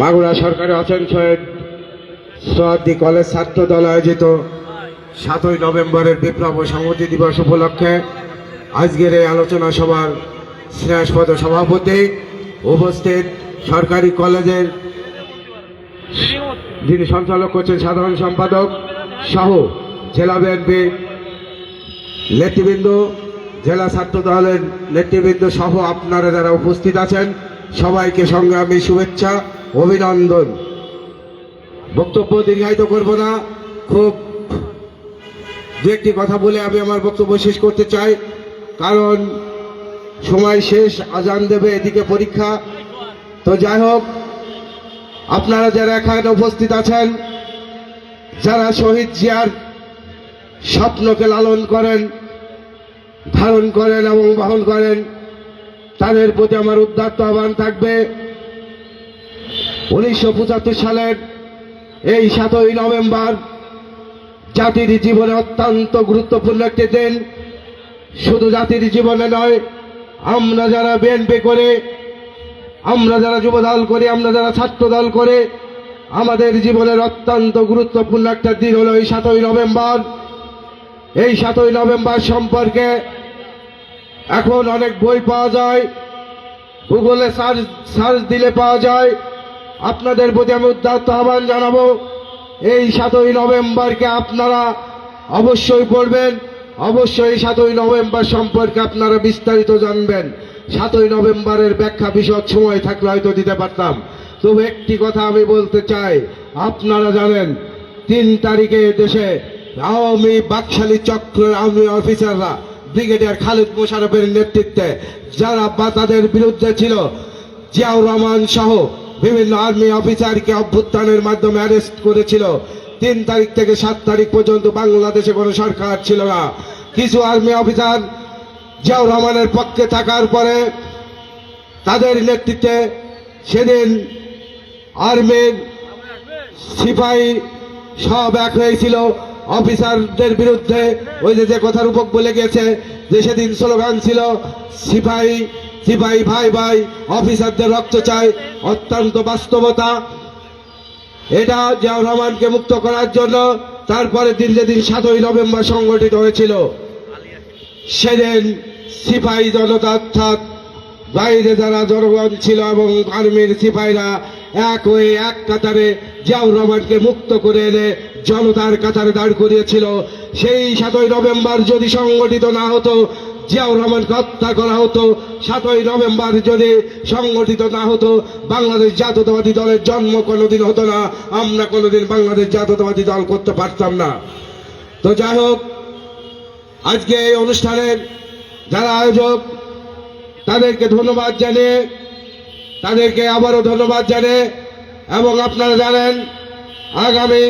মাগুরা সরকারি আসানসোলের সোয়াদি কলেজ ছাত্র দল আয়োজিত সাতই নভেম্বরের বিপ্লব সংহতি দিবস উপলক্ষে আজকের এই আলোচনা সভার স্নেহাস্পদ সভাপতি উপস্থিত সরকারি কলেজের যিনি সঞ্চালক করছেন সাধারণ সম্পাদক সহ জেলা বিএনপি নেতৃবৃন্দ, জেলা ছাত্র দলের নেতৃবৃন্দ সহ আপনারা যারা উপস্থিত আছেন, সবাইকে সংগ্রামী শুভেচ্ছা। অভিনন্দন। বক্তব্য দীর্ঘায়িত করব না। খুব দু একটি কথা বলে আমি আমার বক্তব্য শেষ করতে চাই। কারণ সময় শেষ, আজান দেবে, এদিকে পরীক্ষা। তো যাই হোক, আপনারা যারা এখানে উপস্থিত আছেন, যারা শহীদ জিয়ার স্বপ্নকে লালন করেন, ধারণ করেন এবং বহন করেন, তাদের প্রতি আমার উদ্দাত্ত আহ্বান থাকবে। উনিশশো পঁচাত্তর সালের এই সাতই নভেম্বর জাতির জীবনে অত্যন্ত গুরুত্বপূর্ণ একটি দিন। শুধু জাতির জীবনে নয়, আমরা যারা বিএনপি করে, আমরা যারা যুব দল করি, আমরা যারা ছাত্র দল করে, আমাদের জীবনের অত্যন্ত গুরুত্বপূর্ণ একটা দিন হলো এই সাতই নভেম্বর। এই সাতই নভেম্বর সম্পর্কে এখন অনেক বই পাওয়া যায় গুগলে সার্চ সার্চ দিলে পাওয়া যায়। আপনাদের প্রতি আমি উদ্দাত্ত আহ্বান জানাব। এই সাতই নভেম্বরকে আপনারা অবশ্যই পড়বেন। অবশ্যই সাতই নভেম্বর সম্পর্কে আপনারা বিস্তারিত জানবেন। সাতই নভেম্বরের ব্যাখ্যা বিশদ সময় থাকলে হয়তো দিতে পারতাম। তবু একটি কথা আমি বলতে চাই, আপনারা জানেন, তিন তারিখে দেশে আওয়ামী বাকশালী চক্রের আওয়ামী অফিসাররা ব্রিগেডিয়ার খালিদ মোশারফের নেতৃত্বে যারা বা তাদের বিরুদ্ধে ছিল, জিয়াউর রহমান সহ বিভিন্ন আর্মি অফিসারকে অভ্যুত্থানের মাধ্যমে অ্যারেস্ট করেছিল। তিন তারিখ থেকে সাত তারিখ পর্যন্ত বাংলাদেশে কোনো সরকার ছিল না। কিছু আর্মি অফিসার জিয়াউর রহমানের পক্ষে থাকার পরে তাদের নেতৃত্বে সেদিন আর্মির সিপাহী সব এক হয়েছিল। অফিসারদের বিরুদ্ধে ওই যে যে কথার উপক বলে গেছে যে সেদিন স্লোগান ছিল, সিপাহী সিপাহী ভাই ভাই, অফিসারদের রক্ত চাই, অত্যন্ত বাস্তবতা। এটা জিয়াউর রহমানকে মুক্ত করার জন্য তারপরে দিন যেদিন সাতই নভেম্বর সংগঠিত হয়েছিল, সেদিন সিপাহী জনতা অর্থাৎ বাইরে যারা জনগণ ছিল এবং আর্মির সিপাহীরা এক হয়ে এক কাতারে জিয়াউর রহমানকে মুক্ত করে এনে জনতার কাতারে দাঁড় করিয়েছিল। সেই সাতই নভেম্বর যদি সংগঠিত না হতো জিয়াউর রহমানকে হত্যা করা হতো। সাতই নভেম্বর যদি সংগঠিত না হতো, বাংলাদেশ জাতীয়তাবাদী দলের জন্ম কোনোদিন হতো না। আমরা কোনোদিন বাংলাদেশ জাতীয়তাবাদী দল করতে পারতাম না। তো যাই হোক, আজকে এই অনুষ্ঠানের যারা আয়োজক, তাদেরকে ধন্যবাদ জানিয়ে, তাদেরকে আবারও ধন্যবাদ জানিয়ে, এবং আপনারা জানেন, আগামী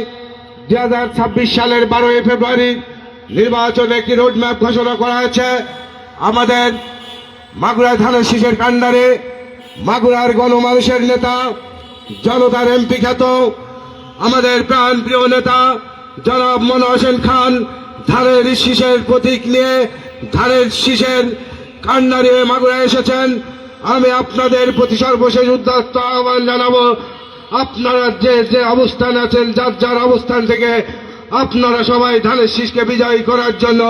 দু হাজার ছাব্বিশ সালের বারোই ফেব্রুয়ারি নির্বাচনে একটি রোডম্যাপ ঘোষণা করা হয়েছে। আমাদের মাগুরা থানার শীষের কাণ্ডারে মাগুরার গণমানুষের নেতা, জনতার এমপি খ্যাত, আমাদের প্রাণ প্রিয় নেতা জনাব মনোয়ার হোসেন খান ধানের শীষের প্রতীক নিয়ে ধানের শীষের কান্নারি হয়ে মাগুরা এসেছেন। আমি আপনাদের প্রতি সর্বশেষ উদ্যস্ত আহ্বান জানাব, আপনারা যে যে অবস্থান আছেন, যার যার অবস্থান থেকে আপনারা সবাই ধানের শীষকে বিজয়ী করার জন্য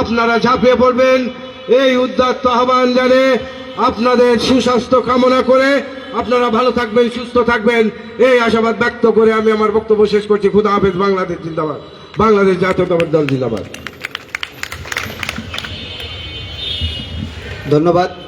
আপনারা ঝাঁপিয়ে পড়বেন। এই উদ্যত্ত আহ্বান জানে আপনাদের সুস্বাস্থ্য কামনা করে আপনারা ভালো থাকবেন, সুস্থ থাকবেন। এই আশাবাদ ব্যক্ত করে আমি আমার বক্তব্য শেষ করছি। খুদা হাফেজ, বাংলাদেশ জিন্দাবাদ। বাংলাদেশ জাতীয়তাবাদ দল জিন্দাবাদ। ধন্যবাদ।